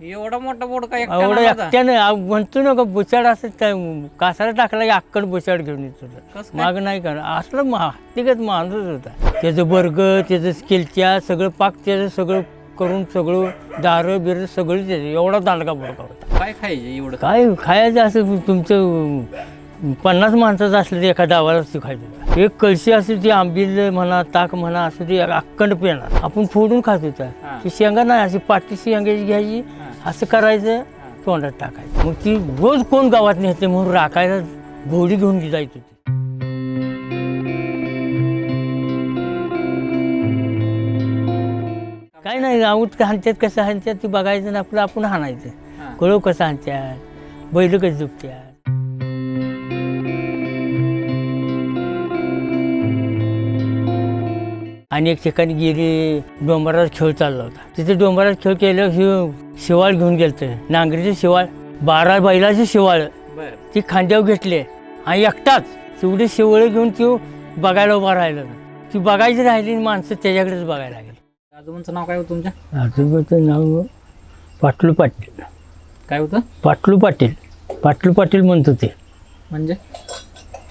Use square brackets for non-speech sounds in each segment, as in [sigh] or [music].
एवढा मोठा बोर्ड काय एवढं एकट्यानं आ- म्हणतो ना का बुचाड असं त्या कासारा टाकला की अक्कड बुचाड घेऊन येत. होता कसं काय? माग नाही कर असलं मा तिकच माणूस होता. त्याचं बर्ग त्याचं स्किलच्या सगळं पाक त्याचं सगळं करून सगळं दारं बिरं सगळं त्याचं. एवढा दांडगा बोडका होता. काय खायचे एवढं? काय खायचं असं तुमचं अं, पन्नास माणसाचं असलं ते एका ते खायचं. एक कळशी असते ती आंबील म्हणा ताक म्हणा असं ते अखंड पेणार. आपण फोडून खात होता. हा. ती शेंगा नाही अशी पाटी शेंगाची घ्यायची असं करायचं तोंडात टाकायचं. मग ती रोज कोण गावात नेते म्हणून राखायला घोडी घेऊन जायची होती. काय नाही आऊट हाणत्यात कसं हाणत्यात ती बघायचं ना आपलं आपण हाणायचं. कळव कसं हाणत्यात बैल कशी दुखत्यात. आणि एक ठिकाणी गेली डोंबराचा खेळ चालला होता. तिथे डोंबराचा खेळ केल्यावर शिव शिवाळ घेऊन गेलं नांगरीचे शिवाळ बारा बैलाचे शिवाळ. ती खांद्यावर घेतले आणि एकटाच. तेवढी शिवळ घेऊन ती बघायला उभा राहिलं. ती बघायची राहिली माणसं त्याच्याकडेच बघायला लागली. आजोबांचं नाव काय होतं तुमच्या? आजोबाचं नाव पाटलू पाटील. काय होतं? पाटलू पाटील. पाटलू पाटील म्हणतो ते म्हणजे?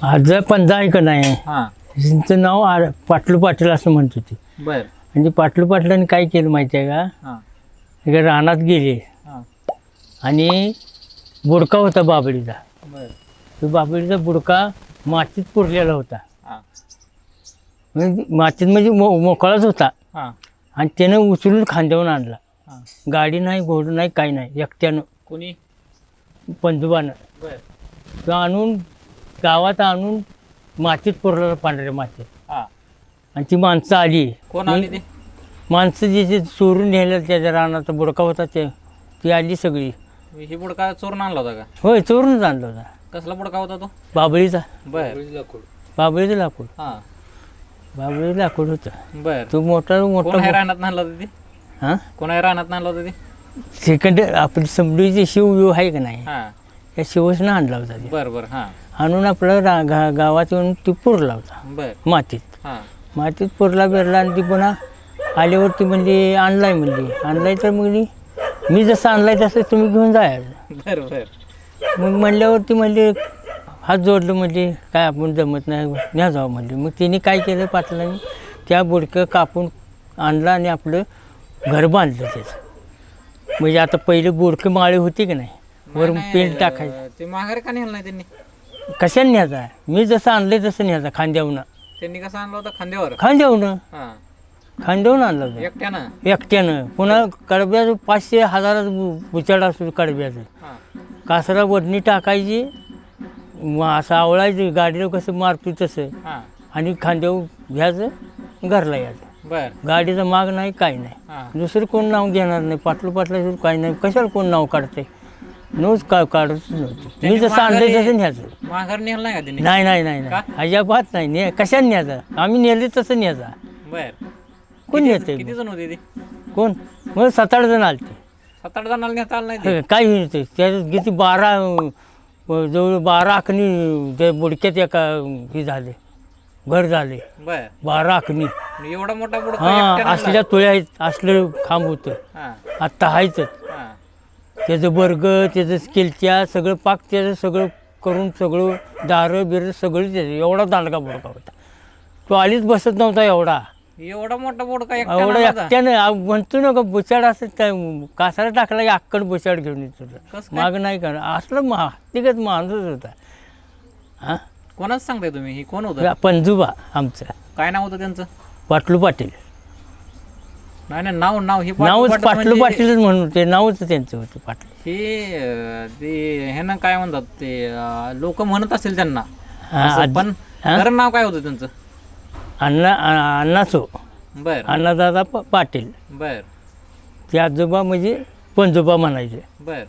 आज पंजा आहे का नाही? हा. त्यांचं नाव आ- पाटलू पाटील असं म्हणतो ते बर. म्हणजे पाटलू पाटलांनी काय केलं माहिती आहे का? हा. एका रानात गेले. हा. आणि बुडका होता बाबळीचा. बर. तो बाबळीचा बुडका मातीत पुरलेला होता. हा. म्हणजे मातीत म्हणजे मो मोकळाच होता. हा. आणि त्यानं उचलून खांद्यावरून आणला. हा. गाडी नाही घोडं नाही काही नाही. एकट्यानं. कोणी? पंजोबानं बर. तो आणून गावात आणून मातीत पुरलेला पांढऱ्या मातीत हा. आणि ती माणसं आली. कोण आली ते? माणसं जी जे चोरून नेलं त्याच्या रानाचा बुडका होता ते ती आली सगळी. ही बुडका चोरून आणला होता का? होय चोरूनच आणला होता. कसला बुडका होता तो? बाबळीचा. बर. बाबळीचं लाकूड. हा. बाबळीचं लाकूड होतं. बर. तो मोठा कोण मोठा रानात आणला होता ते? हां? कोण रानात आणला होता ते? सेकंड आपली समडीची शिव विव आहे का नाही हा. त्या शिवसनं आणला होता ते. बर बर हा. आणून आपलं रा गा गावात येऊन ती पुरला होता बर. मातीत. हा. मातीत पुरला बिरला आणि ती पुन्हा आल्यावरती म्हणजे आणलाय म्हणजे आणलाय तर म्हणजे मी जसं आणलाय तसं तुम्ही घेऊन जायचं बर बर. मग म्हणल्यावरती म्हणजे हात जोडलं म्हणजे काय आपण जमत नाही न्या जावं म्हणजे मग तिने काय केलं पाटलांनी त्या बुडकं कापून आणलं आणि आपलं घर बांधलं त्याचं. म्हणजे आता पहिले बुडकं माळी होती की नाही वरून नाही, पेंट टाकायचं. ते माघारी का नेलं नाही त्यांनी. कशाने न्यायचा? मी जसं आणलंय तसं न्यायचा खांद्यावनं. त्यांनी कसं आणलं होतं? खांद्यावर? खांद्यावनं. हा. खांद्यावून आणलं होतं. एकट्यानं? एकट्यानं. पुन्हा कडब्याचं पाचशे हजाराचं बुचाड असतो कडब्याचं. हा. कासरा वडणी टाकायची मग असं आवळायचं गाडीला कसं मारतो तसं. हा. आणि खांद्यावर घ्यायचं घरला यायचं. बर. गाडीचं माग नाही काही नाही. हा. दुसरं कोण नाव घेणार नाही? पाटलं पाटल्याशिवाय काही नाही. कशाला कोण नाव काढते नोच का काढतच नव्हतं. मी माघारी- तसं न्यायचं. माघार नेलं नाही का त्यांनी? नाही नाही नाही नाही. अजिबात नाही. ने कशाने न्यायचं? आम्ही नेले तसं न्यायचा. बर. कोण नेते किती जण होते ते? कोण? मग सात आठ जण आलते सात आठ जणांना नेता आलं नाही ते? काय होते त्याच्यात किती बारा अं, जवळ बारा आखणी त्या बुडक्यात एका हे झाले. घर झाले. बर. बारा आखणी. आणि एवढा मोठा बुडका हा असल्या तुळ्या आहेत असलं खांब होतं. हा. आत्ता आहेच हा त्याचं बर्ग त्याचं स्केलच्या सगळं पाक त्याचं सगळं करून सगळं दारं बिरं सगळं त्याचं. एवढा दांडगा बुडका होता. तो आलीच बसत नव्हता एवढा. एवढा मोठा बुडका एवढा एकट्यानं म्हणतो ना का बुचाड असं त्या कासारा टाकला की अक्कड बुचाड घेऊन येत? माग नाही कर असलं मा तिकच माणूस होता. हा? कोणाच सांगताय तुम्ही? ही कोण होतं? पंजोबा आमचं. काय नाव होतं त्यांचं? पाटलू पाटील. नाही नाही नाव नाव हे पाटलू नावच पाटील म्हणजे पाटीलच म्हणून ते नावच त्यांचं होतं पाटील. हे अं, ते हे ना काय म्हणतात ते लोक म्हणत असेल त्यांना. हा, असं, पण हा? खरं नाव काय होतं त्यांचं? अण्णा अ- अण्णाचो बर. अण्णादादा प- पाटील. बर. ते आजोबा म्हणजे पंजोबा म्हणायचे. बर.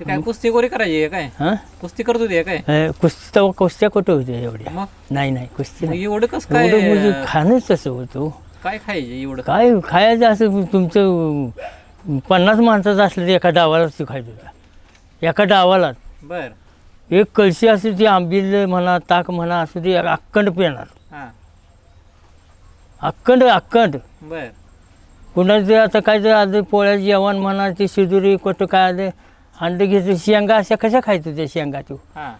ते काय कुस्ती गोरी करायची काय? हां? कुस्ती करत होती काय? अ, कुस्ती तेव्हा कुस्त्या कुठं होत्या एवढ्या? मग? नाही नाही कुस्ती मग नाही. एवढं कस काय एवढं म्हणजे खाणंच तसं होतं काय खायचे एवढं? काय खायचं असं तुमचं पन्नास माणसाचं असलं तर एका डावालाच ते खायचं होतं. एका डावालाच. बर. एक कळशी असते ती आंबील म्हणा ताक म्हणा असं ते अक्कंड पेणार. हा. अक्कंड अक्कंड बर. कुणाचं आता काय जर आलं पोळ्या जेवण म्हणा ते शिदुरी कुठं काय आलं अंडे घ्यायचं शेंगा अशा कशा खायचं त्या शेंगा तू? हा.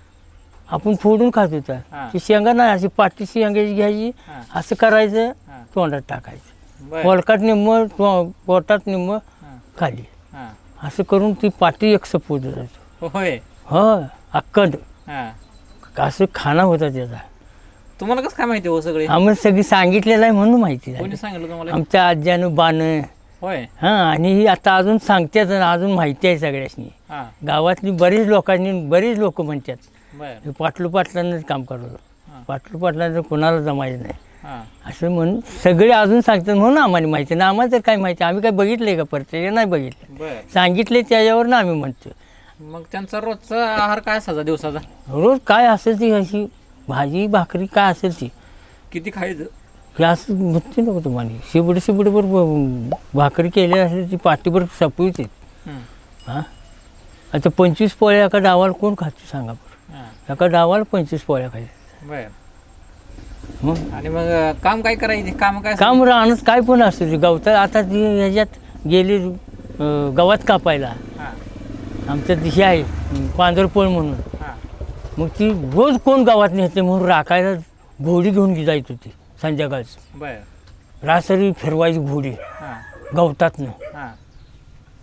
आपण फोडून खात होता. ती शेंगा नाही अशी पाटी शेंगाची घ्यायची. असं करायचं तोंडात टाकायचं. बर. पोलकात निम्म तो- पोटात निम्म हा. खाली. हा. असं करून ती पाटी एक सपूत जायचो होय. हो अक्कड हा. असं खाना होता त्याचा. तुम्हाला कसं काय माहिती हो सगळे? आम्हाला सगळी सांगितलेलं आहे म्हणून माहिती कोणी सांगितलं तुम्हाला? आमच्या आज्यानं बाणं होय. हां आणि ही आता अजून सांगतात आणि अजून माहिती आहे सगळ्यासनी. हा. गावातली बरीच लोकांनी बरीच लोक म्हणतात हे पाटलू पाटलांनाच काम करत हा. पाटलू पाटलांचं कोणाला जमायचं नाही. हा असं म्हणून सगळे अजून सांगतात म्हणून आम्हाला माहिती नाही आम्हाला तर काय माहिती आम्ही काय बघितलं का प्रत्येक नाही बघितलं बर. सांगितले त्याच्यावर ना आम्ही म्हणतो मग त्यांचा रोजचा आहार काय असायचा दिवसाचा? रोज काय असेल ती अशी भाजी भाकरी काय असेल ती? किती खायचं? हे असं म्हणते नको तुम्हाला. शिबडी शिबडीवर ब- भाकरी केली असेल ती पाठीवर सपवीच हम्म. हां. आता पंचवीस पोळ्या एका डावाला कोण खातो सांगा बरं? हा. एका डावाला पंचवीस पोळ्या खायच्या. बर. मग आणि मग काम काय करायचे? काम काय काम राहणं काय पण असतं ते गवतात आता ती ह्याच्यात गेली अं, गवत कापायला. हा. आमचं हे आहे पांढरपोळ म्हणून. हा. मग ती रोज कोण गावात नेते म्हणून राखायला घोडी घेऊन जायत होती संध्याकाळचं. बर. रासरी फिरवायची घोडी हा. गवतातनं. हा.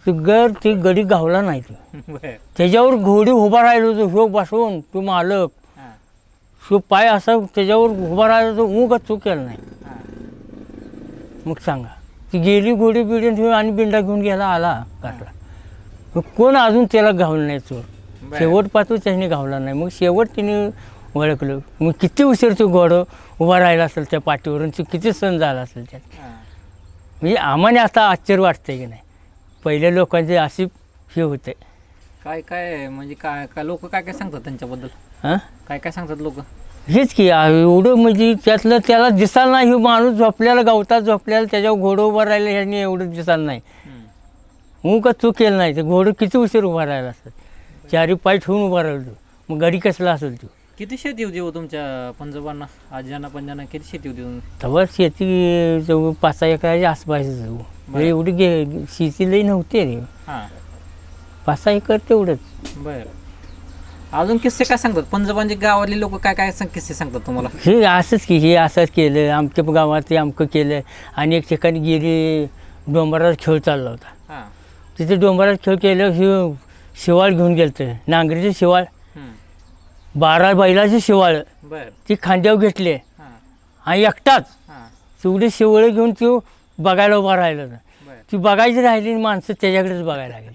ती गर ती गडी गावला नाही ती. [laughs] बर. त्याच्यावर घोडी उभा राहिलो होतो ह्यो बसवून तू मालक ह्यो पाय असा त्याच्यावर उभा राहिलो होतो ऊग चूक केलं नाही मग सांगा. ती गेली घोडी बिडी ठेवून आणि बिंडा घेऊन गेला आला घातला मग कोण अजून त्याला घावलं नाही चोर. शेवट पाहतो त्याने घावला नाही. मग शेवट तिने ओळखलं. मग किती उशीर तो घोडं उभा राहिला असेल त्या पाठीवरून ते किती सण झाला असेल त्यात? म्हणजे आम्हाला आता आश्चर्य वाटतंय की नाही? पहिल्या लोकांचे अशी हे होते. काय काय म्हणजे काय काय लोक काय काय सांगतात त्यांच्याबद्दल? हां? काय काय सांगतात लोक? हेच की आ, एवढं म्हणजे त्यातलं त्याला दिसायला नाही हे माणूस झोपल्याला गवतात झोपल्याला त्याच्यावर घोडं उभं राहिलं ह्याने एवढं दिसायला नाही. मग का चूक केलं नाही तर घोडं किती उशीर उभा राहिला असत चारी पाय ठेवून उभा राहिलो मग गाडी कसला असेल तो? किती शेती होती हो तुमच्या पंजोबांना आज्यांना पंजांना किती शेती होती तुम- तेव्हा शेती जवळ पाच सहा एकराच्या आसपास जाऊ बरं. एवढी गे शेती लई नव्हती रे. हा. पाच सहा एकर तेवढंच. बर. अजून किस्से काय सांगतात? पंजोबांचे गावातले लोक काय काय सांग- किस्से सांगतात तुम्हाला? हे असंच की हे असंच केलं. आमच्या गावात ते अमकं केलं. आणि एक ठिकाणी गेली डोंगरात खेळ चालला होता. हा. तिथे डोंगरात खेळ केलं हे शिवाळ घेऊन गेलं नांगरीचे शिवाळ. हम्म. बारा बैलाचे शिवाळ. बर. ती खांद्यावर घेतले. हा. आणि एकटाच. हा. तेवढे शिवळे घेऊन तो बघायला उभा राहिला होता. बर. ती बघायची राहिली आणि माणसं त्याच्याकडेच बघायला लागली.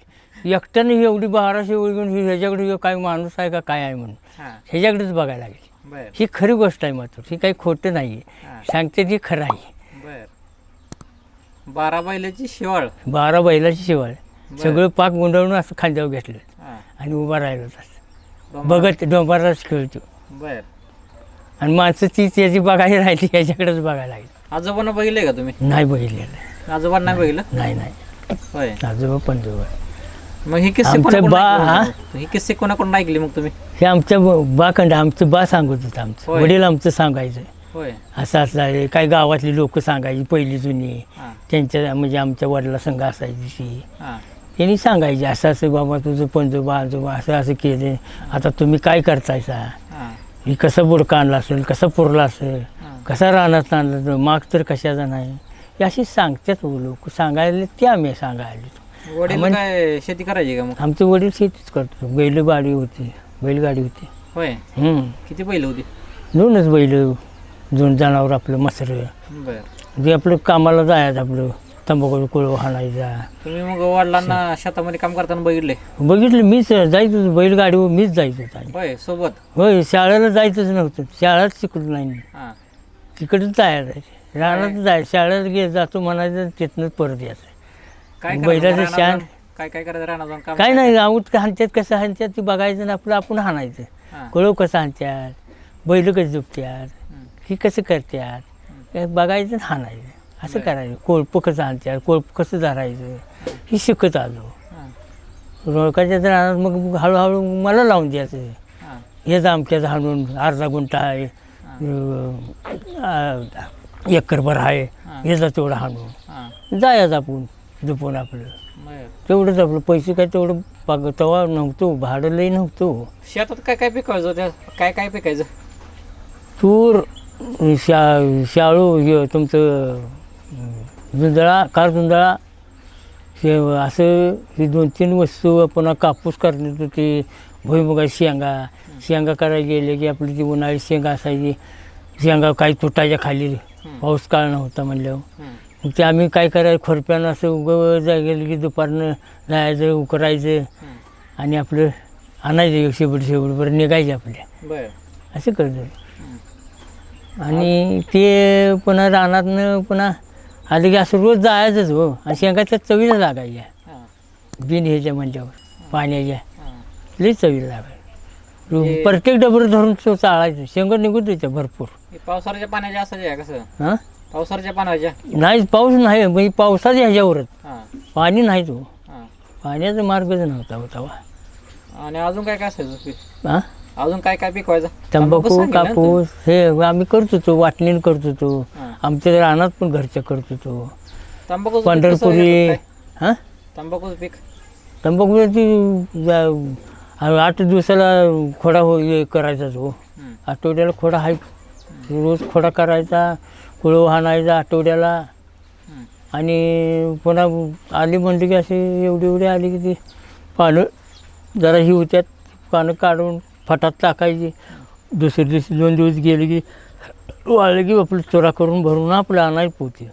एकट्याने एवढी बारा शिवळ घेऊन ही ह्याच्याकडे ह्यो काय माणूस आहे का काय आहे म्हणून. हा. ह्याच्याकडेच बघायला लागली. बर. ही खरी गोष्ट आहे मात्र. ही काही खोटं नाही हा. आहे सांगते ती खरं आहे. बर. बारा बैलाची शिवाळ. बारा बैलाची शिवाळ. बरं. सगळं पाक गुंडळून असं खांद्यावर घेतलं. हा. आणि उभा राहिलं डोंगरात. बघत डोंगराच खेळतो. बर. आणि माणसं ती त्याची बघायला राहिली ह्याच्याकडेच बघायला लागली. आजोबांना बघितलंय का तुम्ही? नाही बघितलेलं. आजोबांना नाही बघितलं? नाही नाही. होय. आजोबा पंजोबा मग ही किस्से आमचं कोणाकडून बा- ऐकले हा? मग? ही? किस्से कोणाकडून ऐकली मग तुम्ही? हे आमच्या बाखंड आमचं बा सांगत होतं आमचं. होय. वडील आमचं सांगायचं. होय. असं असं आहे. काही गावातली लोक सांगायची पहिली जुनी. हा. त्यांच्या म्हणजे आमच्या वडिला संघ असायची. ती हा. त्यांनी सांगायचे असं असं बाबा तुझं पंजोबा आजोबा असं असं केलं. आता तुम्ही काय करतायसा हा. ही कसं बुडका आणला असेल कसं पुरला असेल हा. कसा रानात आणलं माग तर कशाचा नाही. हे अशी सांगतात लोक. सांगायला ते आम्ही सांगायला वडील आम्हाला- काय शेती करायची का मग? आमचे वडील शेतीच करतो बैलगाडी होती. बैलगाडी होती. होय? हम्म. किती बैल होती? दोनच बैल दोन जनावर आपलं मसर. बर. जे आपलं कामाला जायचं आपलं तंबाखू कुळ हाणायचा. तुम्ही मग वडिलांना शेतामध्ये काम करताना बघितले? बघितलं मीच जायचो बैलगाडीवर मीच जायचो होय सोबत? होय शाळेला जायचंच नव्हतं. शाळाच शिकलो नाही. मी. हा. तिकडंच जायचं जाय शाळेत गे जातो म्हणायचं तिथनंच परत यायचं. काय बैलाचं करायचं शान. काय काय करायचं राहणार जाऊन? काम काय नाही आऊट हाणत्यात कसं हाणत्यात ते बघायचं आणि आपलं आपण हाणायचं. हा. कळव कसं हाणत्यात बैल कसं झुपत्यात. ही कसं करत्यात हे बघायचं आणि हाणायचं. असं करायचं. कोळपं कसं आणत्यात कोळप कसं धरायचं हे शिकत आलो. हा. रोळकाच्या रानात मग हळूहळू मला लावून द्यायचं. हा. हेच आमच्यात हाणून अर्धा गुंठा आहे. अं, आ- एकरभर आहे हां. याचा तेवढा हाणून. हां. जायचं आपण दुपून आपलं. तेवढंच आपलं पैसे काय तेवढं पाग तेव्हा नव्हतो भाडं लई नव्हतो. शेतात काय काय पिकायचं त्या काय काय पिकायचं? तूर शा शाळू हे तुमचं अं, जुंधळा कार जुंधळा हे असं ही दोन तीन वस्तू पुन्हा कापूस करण्यात होती भुईमुगाची शेंगा. शेंगा करायला गेले की आपली ती उन्हाळी शेंगा असायची शेंगा काही तुटायच्या खाली. पाऊस काळ नव्हता म्हणल्यावर. मग ते आम्ही काय करायचं खुरप्यानं असं उगं गेलं की दुपारनं जायचं उकरायचं. आणि आपलं आणायचं शेवट शेवटभर निघायचे आपल्या. असं करतो. आणि ते पुन्हा रानातनं पुन्हा आलं की असं रोज जायचंच हो. आणि शेंगाच्या चवीला लागायच्या. हां. बिन ह्याच्या म्हणल्यावर पाण्याच्या. हां. लई चवीला लागायच्या. हे- प्रत्येक डबरं धरून तो चाळायचं. शेंगा निघून द्यायच्या भरपूर. हे पावसाळ्याच्या पाण्याच्या असायच्या कसं? हां? पाण्याच्या नाही पाऊस नाही म्हणजे पावसाच्या ह्याच्यावरच. हां. पाणी नाही तो. हां. पाण्याचा मार्गच नव्हता हो तेव्हा. आणि अजून काय काय असायचं पीक? हां? अजून काय काय पिकवायचं? तंबाखू सांगितलं ना तुम्ही. कापूस हे आम्ही करत होतो वाटणीन करत होतो. हां. आमच्या रानात पण घरच्या करत होतो. तंबाखूचं पीक कसं पंढरपुरी काय? हां? तंबाखूचं पीक? तंबाखू ती जा- आठ दिवसाला खोडा हो हे करायचा तो. हं. आठवड्याला खोडा आहे रोज खोडा करायचा. कुळो हाणायचा आठवड्याला. आणि पुन्हा आली म्हणली की असे एवढी एवढी आली की ती पानं जरा ही होत्यात पानं काढून फटात टाकायची. दुसऱ्या दिवशी दोन दिवस गेले की वाळले की आपलं चोरा करून भरून आपलं आणायला पोते